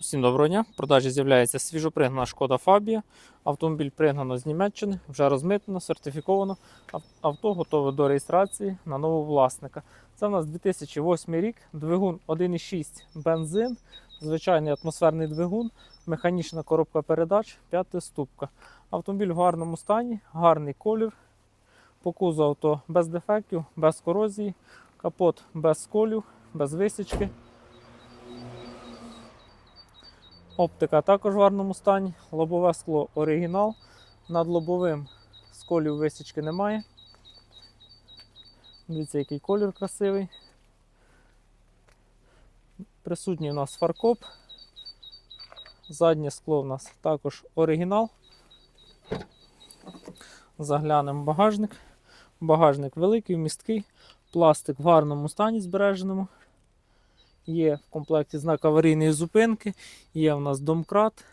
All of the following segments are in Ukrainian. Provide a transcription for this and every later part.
Всім доброго дня. В продажі з'являється свіжопригнана шкода Фабія. Автомобіль пригнано з Німеччини, вже розмитнено, сертифіковано. Авто готове до реєстрації на нового власника. Це у нас 2008 рік, двигун 1,6 бензин, звичайний атмосферний двигун, механічна коробка передач, п'ятиступка. Автомобіль в гарному стані, гарний колір. По кузову авто без дефектів, без корозії, капот без сколів, без висічки. Оптика також в гарному стані. Лобове скло оригінал. Над лобовим сколів висічки немає. Дивіться, який колір красивий. Присутній у нас фаркоп. Заднє скло у нас також оригінал. Заглянемо в багажник. Багажник великий, місткий, пластик в гарному стані збереженому. Є в комплекті знак аварійної зупинки, є у нас домкрат,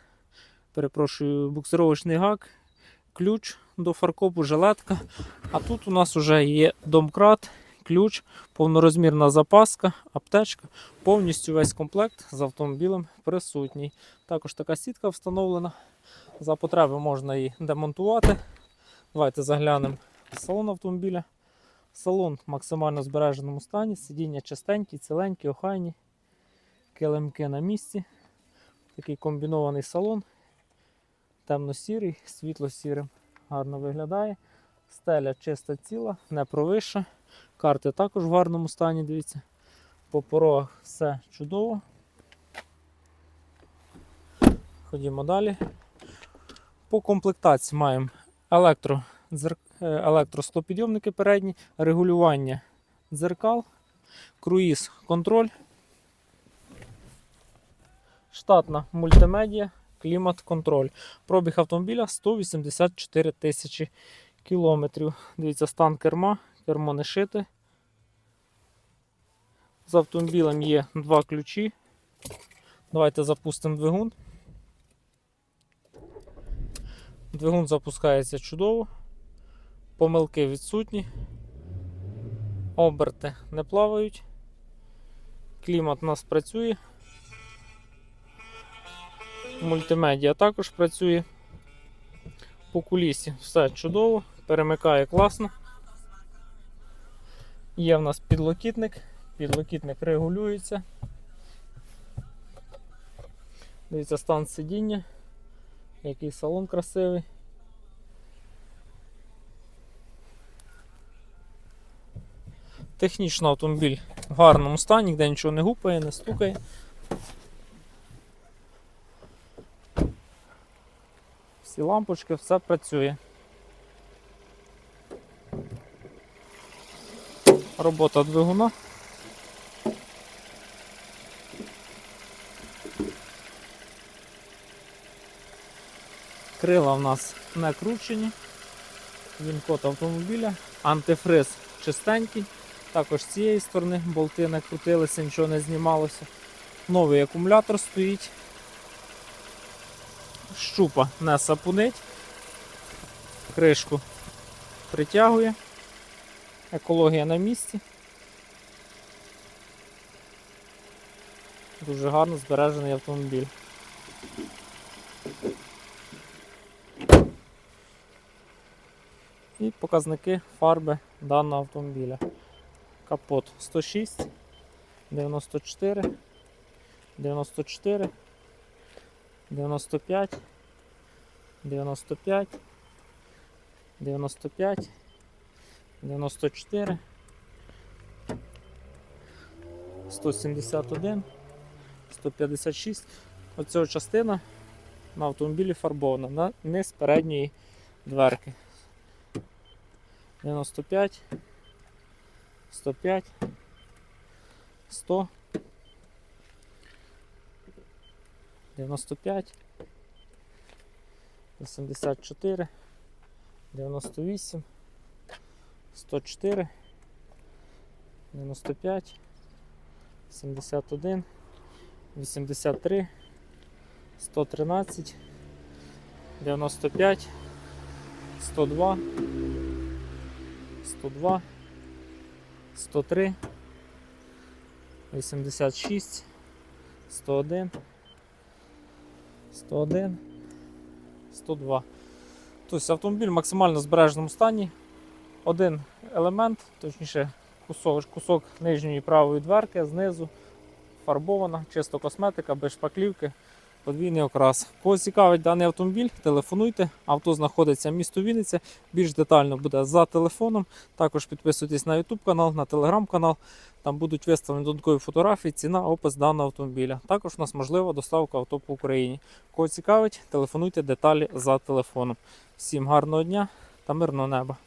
перепрошую, буксировочний гак, ключ до фаркопу, жилетка. А тут у нас вже є домкрат, ключ, повнорозмірна запаска, аптечка. Повністю весь комплект з автомобілем присутній. Також така сітка встановлена. За потреби можна її демонтувати. Давайте заглянемо в салон автомобіля. Салон в максимально збереженому стані, сидіння чистенькі, ціленькі, охайні, килимки на місці. Такий комбінований салон. Темно-сірий, світло-сірим. Гарно виглядає. Стеля чиста ціла, не провища. Карти також в гарному стані, дивіться. По порогах все чудово. Ходімо далі. По комплектації маємо електро, е, передні, регулювання дзеркал, круїз контроль, штатна мультимедіа, клімат контроль. Пробіг автомобіля 184 тисячі кілометрів. Дивіться, стан керма, кермо не шите. З автомобілем є два ключі. Давайте запустимо двигун. Двигун запускається чудово. Помилки відсутні. Оберти не плавають. Клімат у нас працює. Мультимедіа також працює. По кулісі все чудово, перемикає класно. Є в нас підлокітник, підлокітник регулюється. Дивіться стан сидіння, який салон красивий. Технічно автомобіль в гарному стані, ніде нічого не гупає, не стукає. Всі лампочки, все працює. Робота двигуна. Крила в нас не кручені. Він код автомобіля. Антифриз чистенький. Також з цієї сторони болти не крутилися, нічого не знімалося. Новий акумулятор стоїть. Щупа не сапунить. Кришку притягує. Екологія на місці. Дуже гарно збережений автомобіль. І показники фарби даного автомобіля. Капот 106, 94, 94, 95, 95, 95, 94, 171, 156. Оця частина на автомобілі фарбована на низ передньої дверки. 95, 105, 100, 95, 84, 98, 104, 95, 71, 83, 113, 95, 102, 102, 103, 86, 101, 101, 102. Тобто автомобіль в максимально збереженому стані. Один елемент, точніше, кусок, кусок нижньої правої дверки знизу фарбована, чисто косметика, без шпаклівки, подвійний окрас. Кого цікавить даний автомобіль, телефонуйте. Авто знаходиться в місто Вінниця. Більш детально буде за телефоном. Також підписуйтесь на YouTube канал, на телеграм канал. Там будуть виставлені додаткові фотографії, ціна, опис даного автомобіля. Також у нас можлива доставка авто по Україні. Кого цікавить, телефонуйте деталі за телефоном. Всім гарного дня та мирного неба!